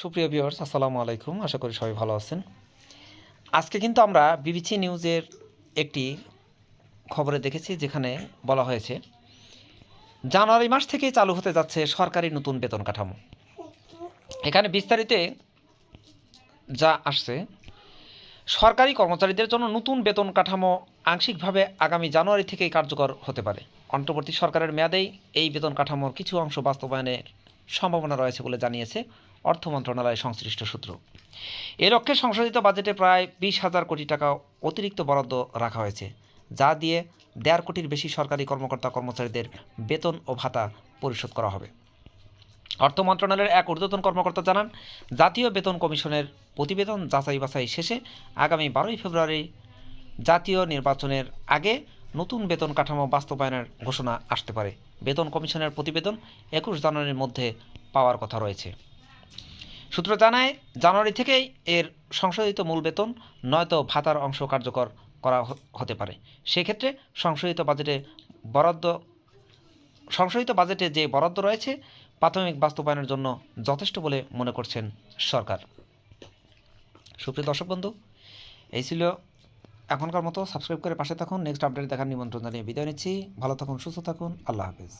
সুপ্রিয় ভিউয়ার্স, আসসালামু আলাইকুম। আশা করি সবাই ভালো আছেন। আজকে কিন্তু আমরা বিবিসি নিউজের একটি খবরে দেখেছি, যেখানে বলা হয়েছে, জানুয়ারি মাস থেকে চালু হতে যাচ্ছে সরকারি নতুন বেতন কাঠামো। এখানে বিস্তারিতে যা আসছে, সরকারি কর্মচারীদের জন্য নতুন বেতন কাঠামো আংশিকভাবে আগামী জানুয়ারি থেকেই কার্যকর হতে পারে। অন্তর্বর্তী সরকারের মেয়াদেই এই বেতন কাঠামোর কিছু অংশ বাস্তবায়নের সম্ভাবনা রয়েছে বলে জানিয়েছে অর্থ মন্ত্রণালয় সংশ্লিষ্ট সূত্র। এ লক্ষ্যে সংশোধিত বাজেটে প্রায় বিশ হাজার কোটি টাকা অতিরিক্ত বরাদ্দ রাখা হয়েছে, যা দিয়ে দেড় কোটির বেশি সরকারি কর্মকর্তা কর্মচারীদের বেতন ও ভাতা পরিশোধ করা হবে। অর্থ মন্ত্রণালয়ের এক ঊর্ধ্বতন কর্মকর্তা জানান, জাতীয় বেতন কমিশনের প্রতিবেদন যাচাই বাছাই শেষে আগামী বারোই ফেব্রুয়ারি জাতীয় নির্বাচনের আগে নতুন বেতন কাঠামো বাস্তবায়নের ঘোষণা আসতে পারে। বেতন কমিশনের প্রতিবেদন একুশ জানুয়ারির মধ্যে পাওয়ার কথা রয়েছে। সূত্র জানায়, জানুয়ারি থেকেই এর সংশোধিত মূল বেতন নয়তো ভাতার অংশ কার্যকর করা হতে পারে। সেক্ষেত্রে সংশোধিত বাজেটে বরাদ্দ, সংশোধিত বাজেটে যে বরাদ্দ রয়েছে, প্রাথমিক বাস্তবায়নের জন্য যথেষ্ট বলে মনে করছেন সরকার। সুপ্রিয় দর্শক বন্ধু, এই ছিল এখনকার মতো। সাবস্ক্রাইব করে পাশে থাকুন। নেক্সট আপডেট দেখার নিমন্ত্রণ জানিয়ে বিদায় নিচ্ছি। ভালো থাকুন, সুস্থ থাকুন। আল্লাহ হাফেজ।